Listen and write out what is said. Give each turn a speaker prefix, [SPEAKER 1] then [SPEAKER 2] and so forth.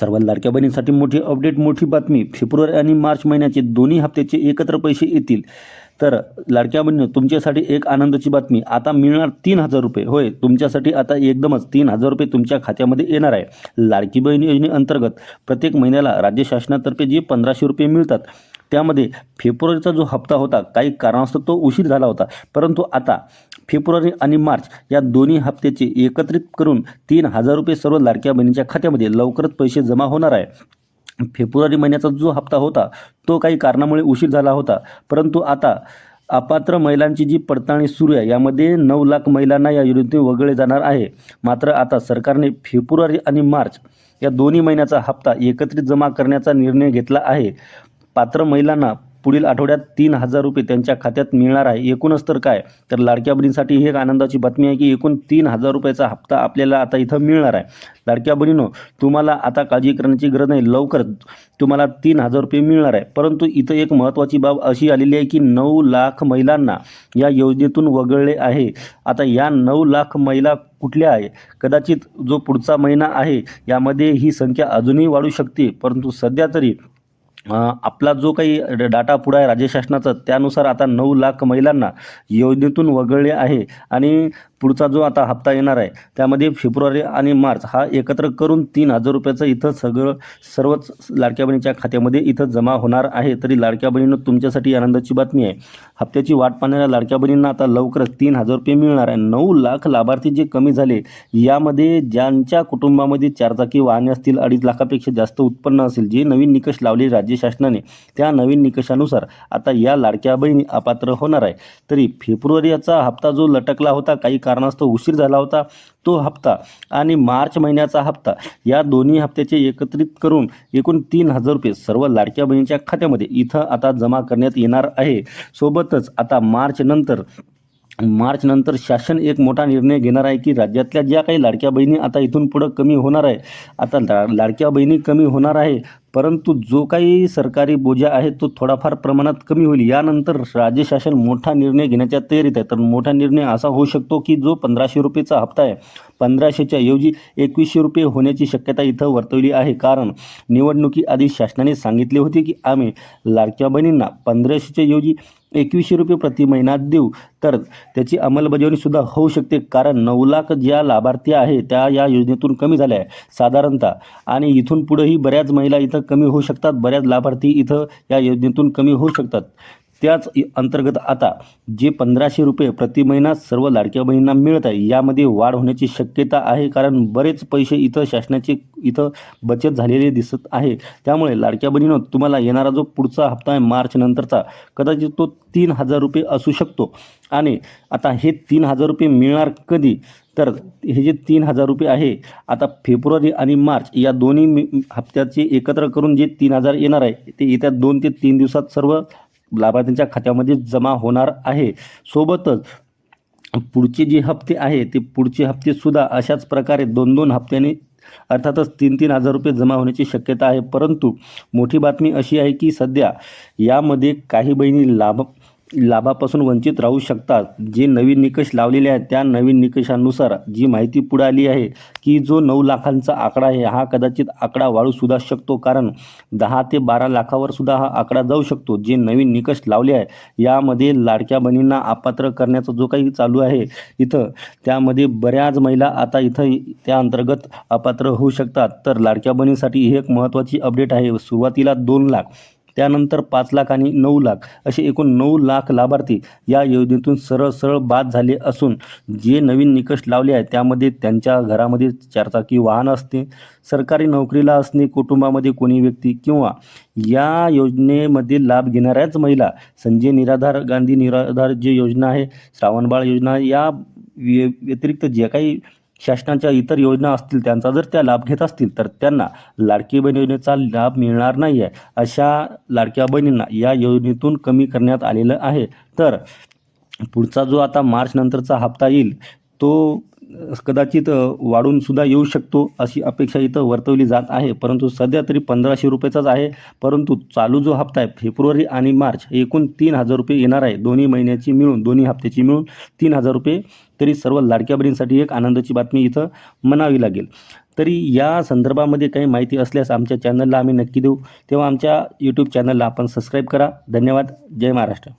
[SPEAKER 1] सर्व लाडक्या बहिणींसाठी मोठी अपडेट मोठी बातमी. फेब्रुवारी आणि मार्च महिन्याचे दोन्ही हप्त्याचे एकत्र पैसे येतील. तर लाडक्या बहिणी तुमच्यासाठी एक आनंदाची बातमी. आता मिळणार तीन हजार रुपये. होय तुमच्यासाठी आता एकदमच तीन हजार रुपये तुमच्या खात्यामध्ये येणार आहे. लाडकी बहीण योजनेअंतर्गत प्रत्येक महिन्याला राज्य शासनातर्फे जे पंधराशे रुपये मिळतात त्यामध्ये फेब्रुवारीचा जो हप्ता होता काही कारणास्तव तो उशीर झाला होता. परंतु आता फेब्रुवारी आणि मार्च या दोन्ही हप्त्याचे एकत्रित करून तीन हजार रुपये सर्व लाडक्या बहिणीच्या खात्यामध्ये लवकरच पैसे जमा होणार आहे. फेब्रुवारी महिन्याचा जो हप्ता होता तो काही कारणामुळे उशीर झाला होता. परंतु आता अपात्र महिलांची जी पडताळणी सुरू आहे यामध्ये नऊ लाख महिलांना या योजनेतून वगळले जाणार आहे. मात्र आता सरकारने फेब्रुवारी आणि मार्च या दोन्ही महिन्याचा हप्ता एकत्रित जमा करण्याचा निर्णय घेतला आहे. पात्र महिलांना पुढील आठवड्यात तीन हजार रुपये त्यांच्या खात्यात मिळणार आहे. एकूणच तर काय? तर लाडक्या बहिणीसाठी ही एक आनंदाची बातमी आहे की एकूण तीन हजार रुपयाचा हप्ता आपल्याला आता इथं मिळणार आहे. लाडक्या बहिणीनो तुम्हाला आता काळजी करण्याची गरज नाही. लवकर तुम्हाला तीन हजार रुपये मिळणार आहे. परंतु इथं एक महत्त्वाची बाब अशी आलेली आहे की नऊ लाख महिलांना या योजनेतून वगळले आहे. आता या नऊ लाख महिला कुठल्या आहे? कदाचित जो पुढचा महिना आहे यामध्ये ही संख्या अजूनही वाढू शकते. परंतु सध्या तरी आपला जो काही ड- डाटा पुढा आहे राज्य शासनाचा त्यानुसार आता नऊ लाख महिलांना योजनेतून वगळले आहे. आणि पुढचा जो आता हप्ता येणार आहे त्यामध्ये फेब्रुवारी आणि मार्च हा एकत्र करून तीन हजार रुपयाचं इथं सगळं सर्वच लाडक्या बहिणीच्या खात्यामध्ये इथं जमा होणार आहे. तरी लाडक्या बहिणीनं तुमच्यासाठी आनंदाची बातमी आहे. हप्त्याची वाट पाहणाऱ्या लाडक्या बहिणींना आता लवकरच तीन हजार रुपये मिळणार आहे. नऊ लाख लाभार्थी जे कमी झाले यामध्ये ज्यांच्या कुटुंबामध्ये चारचाकी वाहने असतील अडीच लाखापेक्षा जास्त उत्पन्न असेल जे नवीन निकष लावले राज्य शासनाने त्या नवीन निकषानुसार आता या लाडक्या बहिणी अपात्र होणार आहे. तरी फेब्रुवारीचा हप्ता जो लटकला होता काही कारणास्तव उशीर झाला होता तो हप्ता आणि मार्च महिन्याचा हप्ता या दोन्ही हप्त्याचे एकत्रित करून एकूण तीन हजार रुपये सर्व लाडक्या बहिणीच्या खात्यामध्ये इथं आता जमा करण्यात येणार आहे. सोबतच आता मार्च नंतर मार्च नंतर शासन एक मोठा निर्णय घेणार आहे की राज्यातल्या ज्या काही लाडक्या बहिणी आता इथून पुढं कमी होणार आहे आता लाडक्या बहिणी कमी होणार आहे परंतु जो काही सरकारी बोजा आहे तो थोडाफार प्रमाणात कमी होईल. यानंतर राज्य शासन मोठा निर्णय घेण्याच्या तयारीत आहे. तर मोठा निर्णय असा होऊ शकतो की जो पंधराशे रुपयेचा हप्ता आहे पंधराशेच्या ऐवजी एकवीसशे रुपये होण्याची शक्यता इथं वर्तवली आहे. कारण निवडणुकीआधी शासनाने सांगितले होते की आम्ही लाडक्या बहिणींना पंधराशेच्या ऐवजी एकवीसशे रुपये प्रति महिना देऊ. तर त्याची अंमलबजावणीसुद्धा होऊ शकते कारण नऊ लाख ज्या लाभार्थी आहे त्या या योजनेतून कमी झाल्या आहे साधारणतः. आणि इथून पुढेही बऱ्याच महिला इथं कमी होऊ शकतात बऱ्याच लाभार्थी इथं या योजनेतून कमी होऊ शकतात. त्याच अंतर्गत आता जे पंधराशे रुपये प्रति महिना सर्व लाडक्या बहिणींना मिळत आहे यामध्ये वाढ होण्याची शक्यता आहे कारण बरेच पैसे इथं शासनाचे इथं बचत झालेले दिसत आहे. त्यामुळे लाडक्या बहिणीनं तुम्हाला येणारा जो पुढचा हप्ता आहे मार्च नंतरचा कदाचित तो तीन हजार रुपये असू शकतो. आणि आता हे तीन हजार रुपये मिळणार कधी? तर हे जे तीन हजार रुपये आहे आता फेब्रुवारी आणि मार्च या दोन्ही मी- हप्त्याचे एकत्र करून जे तीन हजार येणार आहे ते येत्या दोन ते तीन दिवसात सर्व लाभार्थ्यांच्या खात्यामध्ये जमा होणार आहे. सोबतच पुढचे जे हप्ते आहे ते पुढचे हप्तेसुद्धा अशाच प्रकारे दोन दोन हप्त्याने अर्थातच तीन तीन हजार रुपये जमा होण्याची शक्यता आहे. परंतु मोठी बातमी अशी आहे की सध्या यामध्ये काही बहिणी लाभ लाभापासून वंचित राहू शकतात. जे नवीन निकष लावलेले आहेत त्या नवीन निकषानुसार जी माहिती पुढे आली आहे की जो नऊ लाखांचा आकडा आहे हा कदाचित आकडा वाढूसुद्धा शकतो. कारण दहा ते बारा लाखावर सुद्धा हा आकडा जाऊ शकतो. जे नवीन निकष लावले आहे यामध्ये लाडक्या बहिणींना अपात्र करण्याचा जो काही चालू आहे इथं त्यामध्ये बऱ्याच महिला आता इथं त्या अंतर्गत अपात्र होऊ शकतात. तर लाडक्या बहिणीसाठी ही एक महत्त्वाची अपडेट आहे. सुरुवातीला दोन लाख त्यानंतर पाच लाख आणि नऊ लाख असे एकूण नऊ लाख लाभार्थी या योजनेतून सरळ सरळ बाद झाले असून जे नवीन निकष लावले आहेत त्यामध्ये त्यांच्या घरामध्ये चारचाकी वाहन असते सरकारी नोकरीला असणे कुटुंबामध्ये कोणी व्यक्ती किंवा या योजनेमध्ये लाभ घेणाऱ्याच महिला संजय निराधार गांधी निराधार जे योजना आहे श्रावणबाळ योजना या व्य व्यतिरिक्त जे काही शासनाच्या इतर योजना असतील त्यांचा जर त्या लाभ घेत असतील तर त्यांना लाडकी बहीण योजनेचा लाभ मिळणार नाही आहे अशा लाडक्या बहिणींना या योजनेतून कमी करण्यात आलेलं आहे. तर पुढचा जो आता मार्च नंतरचा हप्ता येईल तो कदाचित वाढून सुद्धा येऊ शकतो अशी अपेक्षा इथं वर्तवली जात आहे. परंतु सध्या तरी पंधराशे रुपयेचाच आहे. परंतु चालू जो हप्ता आहे फेब्रुवारी आणि मार्च एकूण तीन हजार रुपये येणार आहे. दोन्ही महिन्याची मिळून दोन्ही हप्त्याची मिळून तीन हजार रुपये तरी सर्व लाडक्या बहिणींसाठी एक आनंदाची बातमी इथं म्हणावी लागेल. तरी या संदर्भामध्ये काही माहिती असल्यास आमच्या चॅनलला आम्ही नक्की देऊ. तेव्हा आमच्या यूट्यूब चॅनलला आपण सबस्क्राईब करा. धन्यवाद. जय महाराष्ट्र.